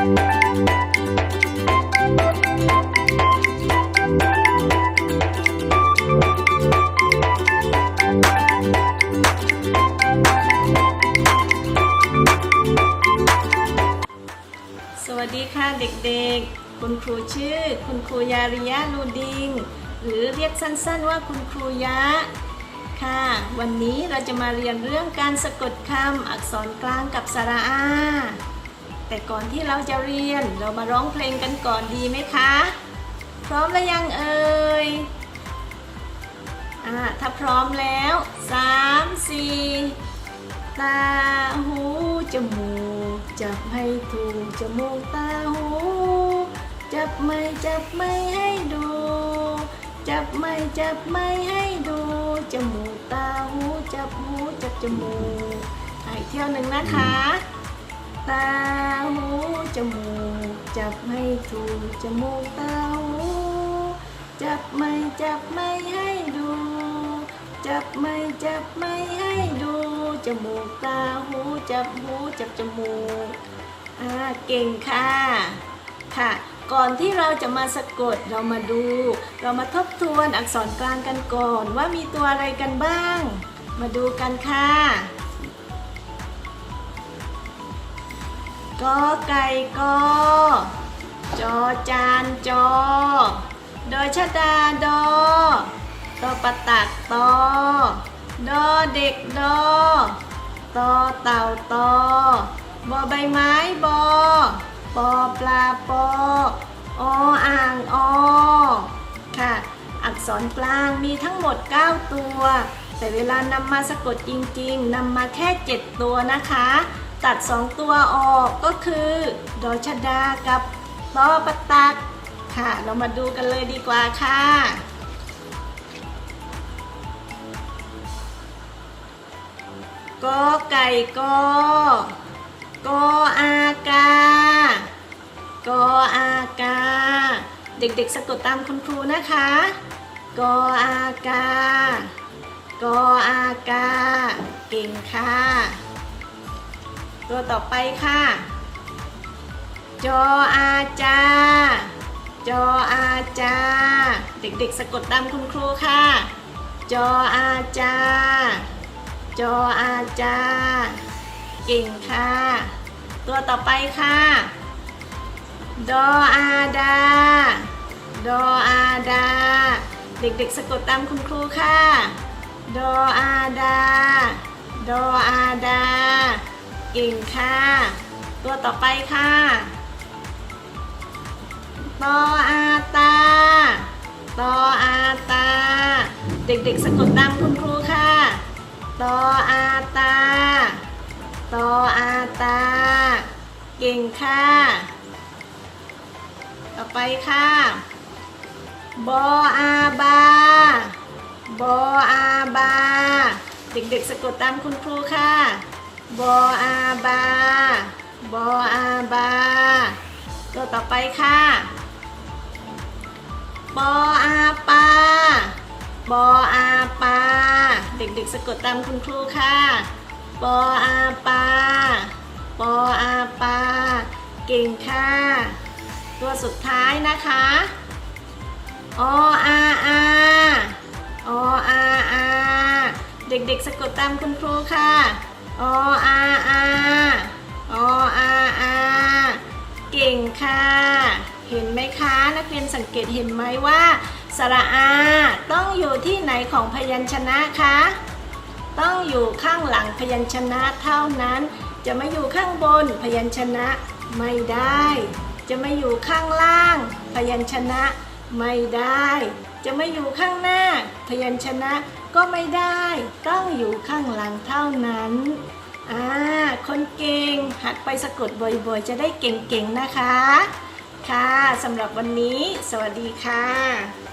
สวัสดีค่ะเด็กๆ คุณครูชื่อ คุณครูยาริยะนูดิง หรือเรียกสั้นๆว่าคุณครูยะค่ะ วันนี้เราจะมาเรียนเรื่องการสะกดคำอักษรกลางกับสระอา แต่ก่อนที่เราจะเรียนเรามาร้องเพลงกันก่อนดีไหมคะ พร้อมแล้วยังเอ่ยอ่าถ้าพร้อมแล้ว3 4ตาหูจมูกจับให้ถูกจมูกตาหูจับไม่จับไม่ให้ดู จับไม่จับไม่ให้ดู จมูกตาหูจับหูจับจมูกอีกเที่ยวหนึ่งนะคะ ตาหูจมูกจับให้ถูกจมูกตาหูจับไม่จับไม่ให้ดู จับไม่จับไม่ให้ดูจมูกตาหูจับหูจับจมูกอ่าเก่งค่ะค่ะก่อนที่เราจะมาสะกดเรามาดู เรามาทบทวนอักษรกลางกันก่อนว่ามีตัวอะไรกันบ้าง มาดูกันค่ะ กอไก่กอจอจานจอดอชะดาดอตอปะตักตอดอเด็กดอตอเต่าตอบอใบไม้บอปอปลาปอออ่างอค่ะ อักษรกลางมีทั้งหมด 9 ตัว แต่เวลานำมาสะกดจริง ๆนำมาแค่ 7 ตัวนะคะ ตัด 2 ตัวออกก็คือดอชดากับตอปตักค่ะ เรามาดูกันเลยดีกว่าค่ะ กอไก่กอกออากากออากา เด็กๆสะกดตามคุณครูนะคะ กออากากออากา เก่งค่ะ ตัวต่อไปค่ะ จออาจา จออาจา เด็กๆสะกดตามคุณครูค่ะ จออาจา จออาจา เก่งค่ะ ตัวต่อไปค่ะ ดออาดา ดออาดา เด็กๆสะกดตามคุณครูค่ะ ดออาดา ดออาดา ก่งค่ะ ตัวต่อไปค่ะตออาตาตออาตา เด็กๆสะกดตามคุณครูค่ะตออาตาตออาตา เก่งค่ะ ต่อไปค่ะ บออาบา บออาบา เด็กๆสะกดตามคุณครูค่ะ บออาบา บออาบา ตัวต่อไปค่ะ ปออาปาปออาปา เด็กๆสะกดตามคุณครูค่ะ ปออาปา ปออาปา เก่งค่ะ ตัวสุดท้ายนะคะออาอาออาอา เด็กๆสะกดตามคุณครูค่ะออาอาออาอาเก่งค่ะ เห็นไหมคะ นักเรียนสังเกตเห็นไหมว่าสระอาต้องอยู่ที่ไหนของพยัญชนะคะต้องอยู่ข้างหลังพยัญชนะเท่านั้น จะไม่อยู่ข้างบนพยัญชนะไม่ได้ จะไม่อยู่ข้างล่าง พยัญชนะไม่ได้ จะไม่อยู่ข้างหน้า พยัญชนะ ก็ไม่ได้ต้องอยู่ข้างหลังเท่านั้นอ่าคนเก่งหัดไปสะกดบ่อยๆ จะได้เก่งๆนะคะ ค่ะสำหรับวันนี้ สวัสดีค่ะ